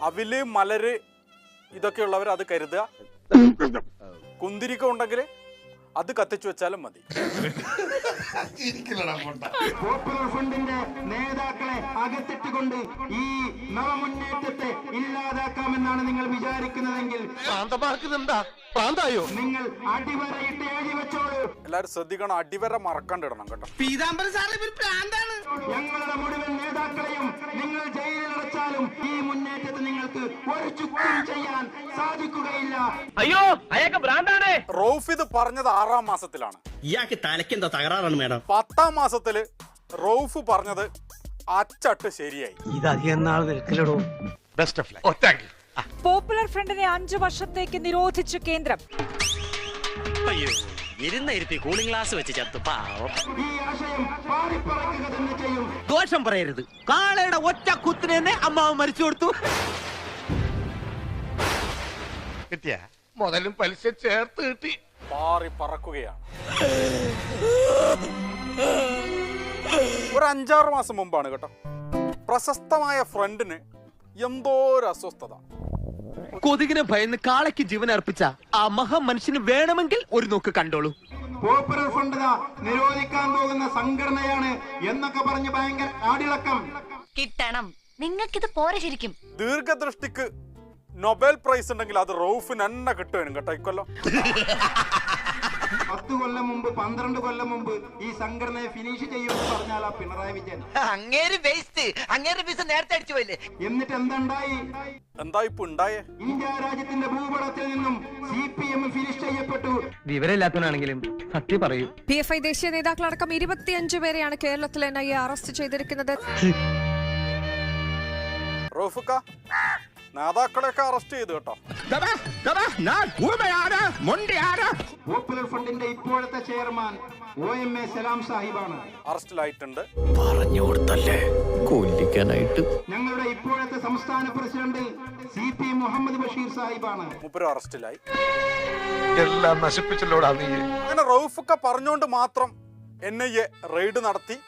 അവിൽ മലര് ഇതൊക്കെ ഉള്ളവർ അത് കരുതുക. കുന്തിരിക്ക ഉണ്ടെങ്കിൽ അത് കത്തിച്ചു വെച്ചാലും മതി. പോപ്പുലർ ഫ്രണ്ടിന്റെ നേതാക്കളെ അകത്തിട്ടുകൊണ്ട് ഈ നവമുന്നേറ്റത്തെ ഇല്ലാതാക്കാമെന്നാണ് നിങ്ങൾ വിചാരിക്കുന്നതെങ്കിൽ എന്താ പ്രാന്തായോ? നിങ്ങൾ അടിവരയിട്ട് എഴുതി വെച്ചോളൂ. എല്ലാവരും ശ്രദ്ധിക്കണം അടിവര മറക്കണ്ടിടണം കേട്ടോ. പീതാംബരം സാറ് പ്രാന്താണ്. ഞങ്ങളുടെ മുഴുവൻ നേതാക്കളെയും നിങ്ങൾ ജയിലിൽ അടച്ചാലും ഈ മുന്നേറ്റത്തെ നിങ്ങൾക്ക് ഒരു ചുക്കും ചെയ്യാൻ സാധിക്കുകയില്ല. അയ്യോ അയാൾക്ക് ഭ്രാന്താണ് റൌഫ് ഇത് പറഞ്ഞത് ആറാം മാസത്തിലാണ്. ഇയാൾക്ക് തലയ്ക്കെന്താ തകരാറാണ് മേഡം. പത്താം മാസത്തിൽ റൌഫ് പറഞ്ഞത് അച്ചട്ട് ശരിയായി. ഇത് അധികം നാൾ നിൽക്കലടോ. ബെസ്റ്റ് ഓഫ് ലൈഫ് പോപ്പുലർ ഫ്രണ്ടിനെ അഞ്ചു വർഷത്തേക്ക് നിരോധിച്ചു കേന്ദ്രം. അയ്യോ ഇരുന്ന ഇരുത്തി കൂളിംഗ് ഗ്ലാസ് വെച്ച് ചത്തു. പാവം. ഈ ആശയം പാടിപ്പറക്കുക തന്നെ ചെയ്യും ദോഷം പറയരുത്. കാളയുടെ ഒറ്റ കുത്തിനെ തന്നെ അമ്മാവ് മരിച്ചു കൊടുത്തു. കിട്ടിയ? മുതലും പലിശ ചേർത്ത് കിട്ടി. പാറി പറക്കുകയാണ്. ഒരു അഞ്ചാറ് മാസം മുമ്പാണ് കേട്ടോ. പ്രശസ്തമായ ഫ്രണ്ടിന് എന്തോ ഒരു അസ്വസ്ഥത. കൊതുകിനെ ഭയന്ന് കാളയ്ക്ക് ജീവൻ അർപ്പിച്ച ആ മഹാ മനുഷ്യന് വേണമെങ്കിൽ ഒരു നോക്ക് കണ്ടോളൂ. പോപ്പുലർ ഫ്രണ്ട് നിരോധിക്കാൻ പോകുന്ന സംഘടനയാണ് എന്നൊക്കെ പറഞ്ഞ് ഭയങ്കര ആടിളക്കം. കിട്ടണം. നിങ്ങൾക്കിത് പോരെ ശരിക്കും? ദീർഘദൃഷ്ടിക്ക് നൊബേൽ പ്രൈസ് ഉണ്ടെങ്കിൽ അത് റൌഫിന് എന്നെ കിട്ടുവാനും കേട്ടോ ഇക്കൊല്ലം. പത്ത് കൊല്ലം മുമ്പ് പന്ത്രണ്ട് കൊല്ലം മുമ്പ് ഈ സംഘടനയെ ഫിനിഷ് ചെയ്യുമെന്ന് പറഞ്ഞാൽ ആ പിണറായി വിജയൻ. അങ്ങേര് വേസ്റ്റ് അങ്ങേര് പീസ് നേരത്തെ അടിച്ചു പോയില്ലേ? എന്നിട്ട് എന്തുണ്ടായി? എന്താ ഇപ്പൊ ഉണ്ടായേ? ഇന്ത്യ രാജ്യത്തിന്റെ ഭൂപടത്തിൽ നിന്നും സി പി എം ഫിനിഷ് ചെയ്യപ്പെട്ടു. വിവരമില്ലാത്തവനാണെങ്കിലും സത്യം പറയൂ. പി എഫ് ഐ ദേശീയ നേതാക്കളടക്കം ഇരുപത്തിയഞ്ച് പേരെയാണ് കേരളത്തിൽ എൻ ഐ എ അറസ്റ്റ് ചെയ്തിരിക്കുന്നത്. റൌഫുക്ക നേതാക്കളെയൊക്കെ അറസ്റ്റ് ചെയ്തു കേട്ടോ. പോപ്പുലർ ഫണ്ടിന്റെ ഇപ്പോഴത്തെ chairman O M A Salam സാഹിബാണ്. അറസ്റ്റിലായിട്ടുണ്ട്. പറഞ്ഞു കൊടുത്തല്ലേ കൊല്ലിക്കാനായിട്ട്. ഞങ്ങളുടെ ഇപ്പോഴത്തെ സംസ്ഥാന president C P Muhammad Basheer സാഹിബാണ്. മുപ്പരും അറസ്റ്റിലായി. എല്ലാം നശിപ്പിച്ചല്ലോടാ നീ? അങ്ങനെ റൌഫൊക്കെ പറഞ്ഞുകൊണ്ട് മാത്രം എൻ ഐ എ റെയ്ഡ് നടത്തി.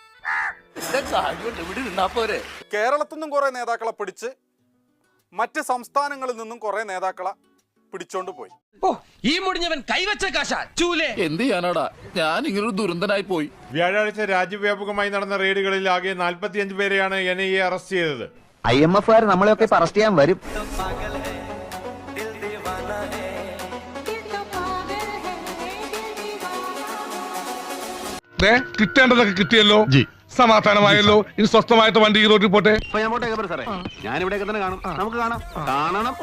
ഇവിടെ നിന്നാ പോരെ? കേരളത്തിൽ നിന്നും കുറെ നേതാക്കളെ പിടിച്ച് മറ്റ് സംസ്ഥാനങ്ങളിൽ നിന്നും കുറെ നേതാക്കളെ പിടിച്ചോണ്ട് പോയി. ഈ മുടിഞ്ഞവൻ കൈവച്ച കാശ ചൂലേ. എന്ത് ചെയ്യാനാടാ? ഞാൻ ഇങ്ങനൊരു ദുരന്തനായി പോയി. വ്യാഴാഴ്ച രാജ്യവ്യാപകമായി നടന്ന റെയ്ഡുകളിൽ ആകെ നാൽപ്പത്തിയഞ്ച് പേരെയാണ് എൻ ഐ എ അറസ്റ്റ് ചെയ്തത്. ഐ എം എഫ് നമ്മളെയൊക്കെ അറസ്റ്റ് ചെയ്യാൻ വരും കിട്ടേണ്ടതൊക്കെ കിട്ടിയല്ലോ? സമാധാനമായല്ലോ. ഇനി സ്വസ്ഥമായിട്ട് വണ്ടി ഈ റോഡിൽ പോട്ടെ. ഞാൻ ഇവിടെയൊക്കെ തന്നെ കാണും. നമുക്ക് കാണാം. കാണണം.